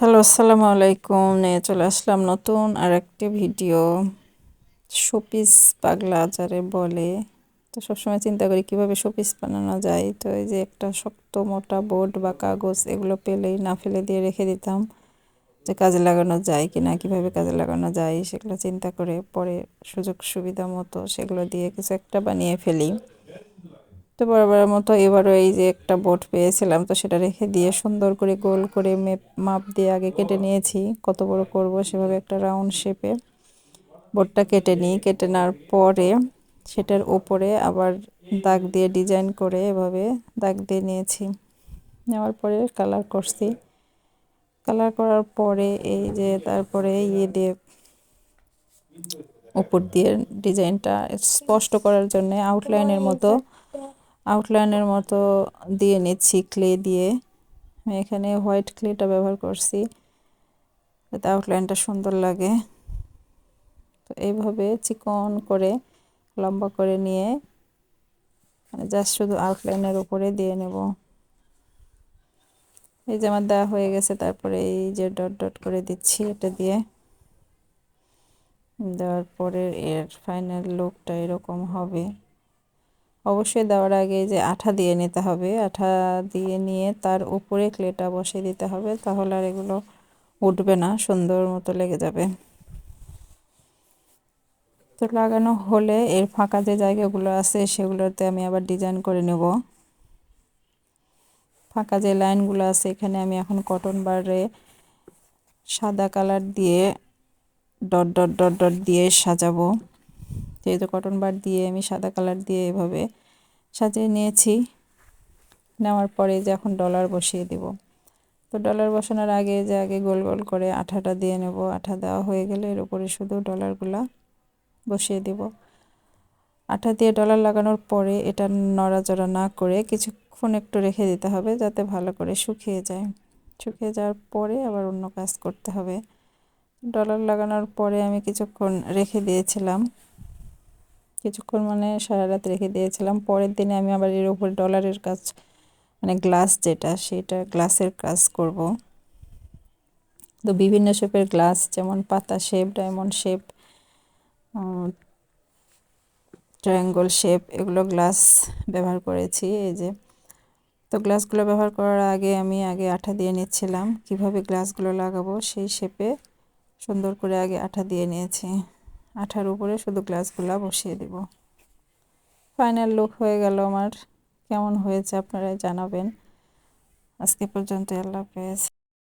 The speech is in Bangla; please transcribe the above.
হ্যালো, আসসালামু আলাইকুম। নিয়ে চলে আসলাম নতুন আর একটি ভিডিও। শোপিস পাগলা যারে বলে। তো সবসময় চিন্তা করি, কীভাবে শোপিস বানানো যায়? তো এই যে একটা শক্ত মোটা বোর্ড বা কাগজ, এগুলো পেলেই না ফেলে দিয়ে রেখে দিতাম যে কাজে লাগানো যায় কি না, কীভাবে কাজে লাগানো যায়, সেগুলো চিন্তা করে পরে সুযোগ সুবিধা মতো সেগুলো দিয়ে কিছু একটা বানিয়ে ফেলি। তো বরাবরের মতো এবারও এই যে একটা বোট পেয়েছিলাম তো সেটা রেখে দিয়ে সুন্দর করে গোল করে মেপ মাপ দিয়ে আগে কেটে নিয়েছি। কত বড় করব সেভাবে একটা রাউন্ড শেপে বোটটা কেটে নিই। কেটে নেওয়ার পরে সেটার ওপরে আবার দাগ দিয়ে ডিজাইন করে এভাবে দাগ দিয়ে নিয়েছি। নেওয়ার পরে কালার করছি। কালার করার পরে এই যে তারপরে ইয়ে দিয়ে উপর দিয়ে ডিজাইনটা স্পষ্ট করার জন্য আউটলাইনের মতো আউটলাইনের মতো দিয়ে নিচ্ছি ক্লে দিয়ে। আমি এখানে হোয়াইট ক্লেটা ব্যবহার করছি, যাতে আউটলাইনটা সুন্দর লাগে। তো এইভাবে চিকন করে, লম্বা করে নিয়ে মানে জাস্ট শুধু আউটলাইনের উপরে দিয়ে নেব। এই যে আমার দেওয়া হয়ে গেছে, তারপরে এই যে ডট ডট করে দিচ্ছি এটা দিয়ে। দেওয়ার পরে এর ফাইনাল লুকটা এরকম হবে। অবশ্যই দেওয়ার আগে যে আঠা দিয়ে নিতে হবে। আঠা দিয়ে নিয়ে তার উপরে ক্লেটা বসিয়ে দিতে হবে তাহলে আর এগুলো উঠবে না, সুন্দর মতো লেগে যাবে। তো লাগানো হলে এর ফাঁকা যে জায়গাগুলো আছে সেগুলোতে আমি আবার ডিজাইন করে নেব। ফাঁকা যে লাইনগুলো আছে এখানে আমি এখন কটন বারে সাদা কালার দিয়ে ডট ডট ডট ডট দিয়ে সাজাবো। যেহেতু কটন বার দিয়ে আমি সাদা কালার দিয়ে এভাবে সাজিয়ে নিয়েছি। নেওয়ার পরে যে এখন ডলার বসিয়ে দিব। তো ডলার বসানোর আগে যে আগে গোল গোল করে আঠাটা দিয়ে নেব। আঠা দেওয়া হয়ে গেলে এর উপরে শুধু ডলারগুলা বসিয়ে দিব। আঠা দিয়ে ডলার লাগানোর পরে এটা নড়াচড়া না করে কিছুক্ষণ একটু রেখে দিতে হবে যাতে ভালো করে শুকিয়ে যায়। শুকিয়ে যাওয়ার পরে আবার অন্য কাজ করতে হবে। ডলার লাগানোর পরে আমি কিছুক্ষণ রেখে দিয়েছিলাম। কিছুক্ষণ মানে সারা রাত রেখে দিয়েছিলাম। পরের দিনে আমি আবার এর উপরে ডলারের কাজ মানে গ্লাস যেটা, সেটা গ্লাসের কাজ করব। তো বিভিন্ন শেপের গ্লাস যেমন পাতা shape diamond shape triangle shape এগুলো গ্লাস ব্যবহার করেছি। এই যে, তো গ্লাসগুলো ব্যবহার করার আগে আমি আগে আঠা দিয়ে নিচ্ছিলাম। কীভাবে গ্লাসগুলো লাগাবো সেই শেপে সুন্দর করে আগে আঠা দিয়ে নিয়েছি। আঠার উপরে শুধু গ্লাসগুলো বসিয়ে দেব। ফাইনাল লুক হয়ে গেল আমার। কেমন হয়েছে আপনারা জানাবেন। আজকে পর্যন্ত আল্লাহ হাফেজ।